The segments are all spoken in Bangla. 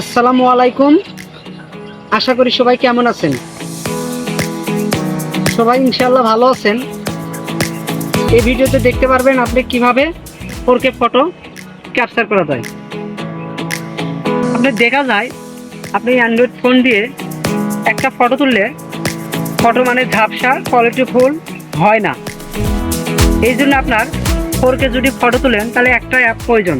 আসসালামু আলাইকুম। আশা করি সবাই কেমন আছেন? সবাই ইনশাল্লাহ ভালো আছেন। এই ভিডিওতে দেখতে পারবেন আপনি কীভাবে ফোরকে ফটো ক্যাপচার করা যায়। আপনি দেখা যায়, আপনি অ্যান্ড্রয়েড ফোন দিয়ে একটা ফটো তুললে ফটো মানে ঝাপসা কোয়ালিটি ফুল হয় না। এই জন্য আপনার ফোরকে যদি ফটো তুলেন, তাহলে একটা অ্যাপ প্রয়োজন।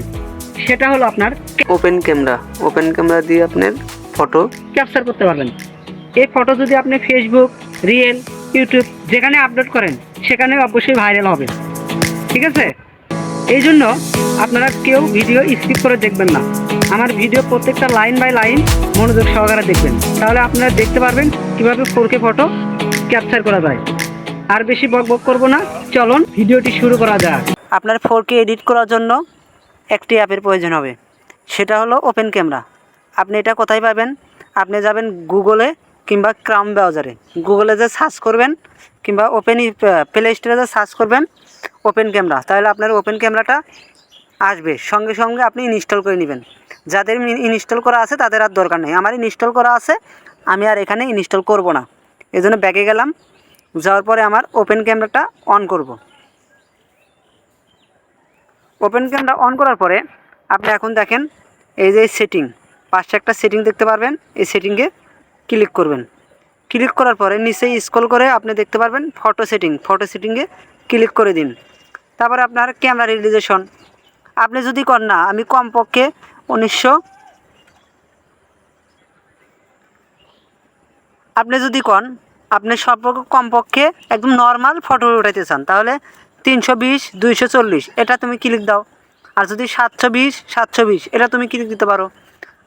সেটা হলো আপনার ওপেন ক্যামেরা ওপেন ক্যামেরা দিয়ে আপনার ফটো ক্যাপচার করতে পারবেন। এই ফটো যদি আপনি ফেসবুক রিয়েল ইউটিউব যেখানে আপলোড করেন সেখানে অবশ্যই ভাইরাল হবে। ঠিক আছে? এই জন্য আপনারা কেউ ভিডিও স্কিপ করে দেখবেন না। আমার ভিডিও প্রত্যেকটা লাইন বাই লাইন মনোযোগ সহকারে দেখবেন। তাহলে আপনারা দেখতে পারবেন কীভাবে ফোরকে ফটো ক্যাপচার করা যায়। আর বেশি বক বক করব না। চলুন ভিডিওটি শুরু করা যাক। আপনার ফোরকে এডিট করার জন্য একটি অ্যাপের প্রয়োজন হবে। সেটা হলো ওপেন ক্যামেরা। আপনি এটা কোথায় পাবেন? আপনি যাবেন গুগলে কিংবা ক্রাম ব্রাউজারে। গুগলে যে সার্চ করবেন কিংবা ওপেন প্লে স্টোরে যে সার্চ করবেন ওপেন ক্যামেরা, তাহলে আপনার ওপেন ক্যামেরাটা আসবে। সঙ্গে সঙ্গে আপনি ইনস্টল করে নেবেন। যাদের ইনস্টল করা আছে তাদের আর দরকার নেই। আমার ইনস্টল করা আছে, আমি আর এখানে ইনস্টল করব না। এই জন্য ব্যাগে গেলাম, যাওয়ার পরে আমার ওপেন ক্যামেরাটা অন করব। ওপেন ক্যামেরা অন করার পরে আপনি এখন দেখেন এই যে সেটিং পাঁচটা একটা সেটিং দেখতে পারবেন। এই সেটিংয়ে ক্লিক করবেন। ক্লিক করার পরে নিচে স্ক্রল করে আপনি দেখতে পারবেন ফটো সেটিং ফটো সেটিংয়ে ক্লিক করে দিন। তারপরে আপনার ক্যামেরা রিলিজেশন আপনি যদি কর না, আমি কমপক্ষে উনিশশো আপনি যদি কন, আপনি সম্পর্ক কমপক্ষে একদম নর্মাল ফটো উঠাইতে চান, তাহলে তিনশো বিশ, দুইশো চল্লিশ, এটা তুমি ক্লিক দাও। আর যদি সাতশো বিশ সাতশো বিশ, এটা তুমি ক্লিক দিতে পারো।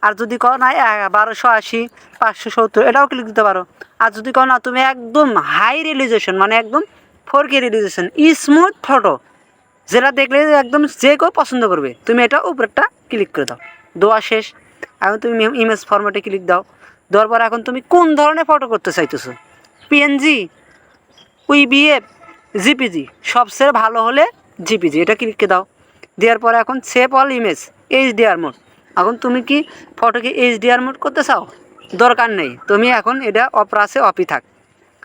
আর যদি কও না বারোশো আশি, পাঁচশো সত্তর, এটাও ক্লিক দিতে পারো। আর যদি কও না, তুমি একদম হাই রিলিজেশন মানে একদম four K resolution smooth photo যেটা দেখলে একদম যে কেউ পছন্দ করবে, তুমি এটা উপরেরটা ক্লিক করে দাও। দোয়া শেষ। এখন তুমি ইমেজ ফরম্যাটে ক্লিক দাও। দেওয়ার পর এখন তুমি কোন ধরনের ফটো করতে চাইতেছো? PNG WebP JPG. সবচেয়ে ভালো হলে জিপিজি। এটা ক্লিকে দাও? দেওয়ার পরে এখন save all image HDR mode এখন তুমি কি ফটোকে এইচডিআর মোড করতে চাও? দরকার নেই। তুমি এখন এটা অপরা আছে অপই থাক।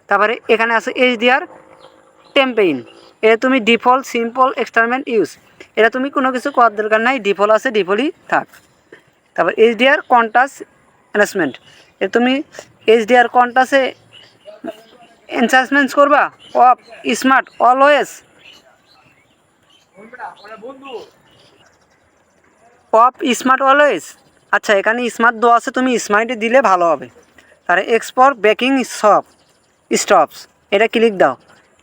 তারপরে এখানে আছে এইচডিআর টেম্পেইন এটা তুমি ডিফল্ট সিম্পল এক্সটারমেন্ট ইউজ এটা তুমি কোনো কিছু করার দরকার নাই। ডিফল্ট আছে ডিফল্টই থাক। তারপর এইচডিআর কন্টাস অ্যানাউন্সমেন্ট এটা তুমি এইচডিআর কন্টাসে এনচার্জমেন্টস করবা? Off smart always off smart always আচ্ছা এখানে স্মার্ট দেওয়া আছে, তুমি স্মার্টে দিলে ভালো হবে। তাহলে এক্সপোর ব্যাকিং সপ স্টপস এটা ক্লিক দাও।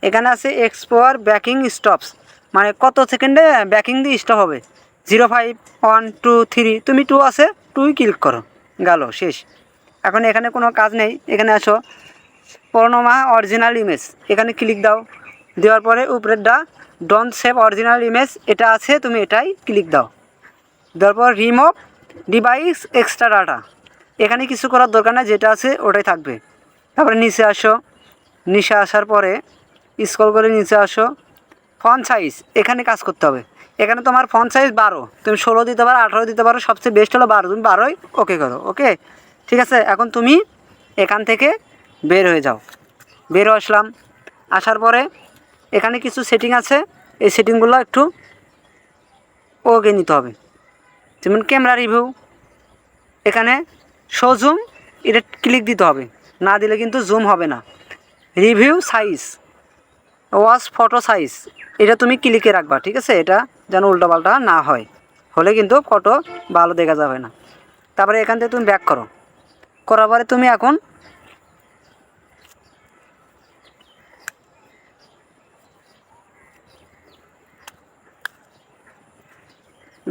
এখানে আছে এক্সপোর ব্যাকিং স্টপস মানে কত সেকেন্ডে ব্যাকিং দিয়ে স্টপ হবে? Zero five one two three তুমি টু আছে টুই ক্লিক করো। গেল, শেষ। এখন এখানে কোনো কাজ নেই, এখানে আসো। পর্ণমা অরিজিনাল ইমেজ। এখানে ক্লিক দাও। দেওয়ার পরে উপরেরটা ডন্ট সেভ অরিজিনাল ইমেজ এটা আছে, তুমি এটাই ক্লিক দাও। দেওয়ার পর রিমুভ ডিভাইস এক্সট্রা ডাটা এখানে কিছু করার দরকার নেই, যেটা আছে ওটাই থাকবে। তারপরে নিচে আসো। নিচে আসার পরে স্ক্রল করে নিচে আসো। ফন সাইজ এখানে কাজ করতে হবে। এখানে তোমার ফন সাইজ বারো। তুমি ষোলো দিতে পারো, আঠারো দিতে পারো, সবচেয়ে বেস্ট হলো বারো। তুমি বারোই ওকে করো ওকে ঠিক আছে? এখন তুমি এখান থেকে বের হয়ে যাও। বের হয়ে আসলাম। আসার পরে এখানে কিছু সেটিং আছে। এই সেটিংগুলো একটু ওকে নিতে হবে। যেমন ক্যামেরা রিভিউ এখানে শো জুম এটা ক্লিক দিতে হবে। না দিলে কিন্তু জুম হবে না। রিভিউ সাইজ ওয়াশ ফটো সাইজ এটা তুমি ক্লিকে রাখবা, ঠিক আছে? এটা যেন উল্টোপাল্টা না হয়। হলে কিন্তু ফটো ভালো দেখা যাবে না। তারপরে এখান থেকে তুমি ব্যাক করো। করার পরে তুমি এখন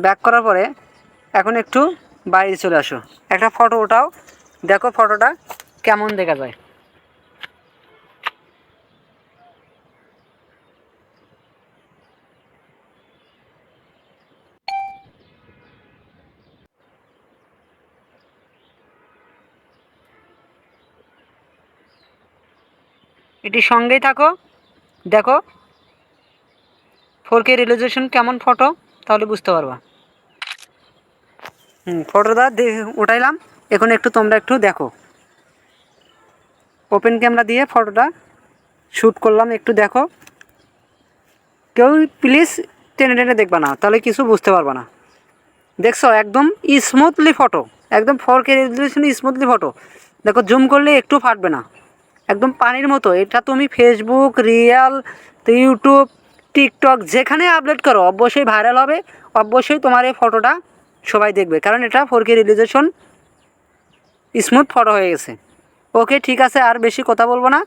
ব্যাক করার পরে এখন একটু বাইরে চলে আসো। একটা ফটো ওঠাও। দেখো ফটোটা কেমন দেখা যায়। এটি সঙ্গেই থাকো। দেখো। ফোর কে রিলিজেশন কেমন ফটো তাহলে বুঝতে পারবা। হুম ফটোটা উঠাইলাম। এখন একটু তোমরা একটু দেখো। ওপেন ক্যামেরা দিয়ে ফটোটা শ্যুট করলাম, একটু দেখো। কেউ প্লিজ টেনে টেনে দেখবা না, তাহলে কিছু বুঝতে পারবা না। দেখছ, একদম স্মুথলি ফটো একদম four K resolution smoothly photo দেখো জুম করলে একটু ফাটবে না। একদম পানির মতো, এটা তুমি ফেসবুক রিয়াল ইউটিউব টিকটক যেখানে আপলোড করো, অবশ্যই ভাইরাল হবে। অবশ্যই তোমার এই ফটোটা সবাই দেখবে। কারণ এটা four K resolution smooth photo হয়ে গেছে। ওকে ঠিক আছে, আর বেশি কথা বলব না।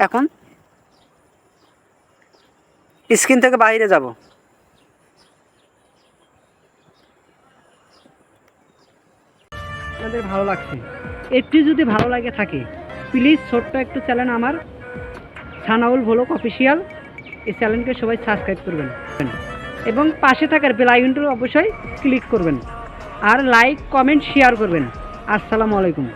এখন স্ক্রিন থেকে বাইরে যাব। আপনাদের ভালো লাগছে? একটু যদি ভালো লাগে থাকে প্লিজ ছোট্ট একটু চ্যানেল আমার, সানাউল ভোলক অফিসিয়াল এই চ্যানেলকে সবাই সাবস্ক্রাইব করবেন। এবং পাশে থাকার বেল আইকনটি অবশ্যই ক্লিক করবেন। আর লাইক কমেন্ট শেয়ার করবেন। আসসালামু আলাইকুম।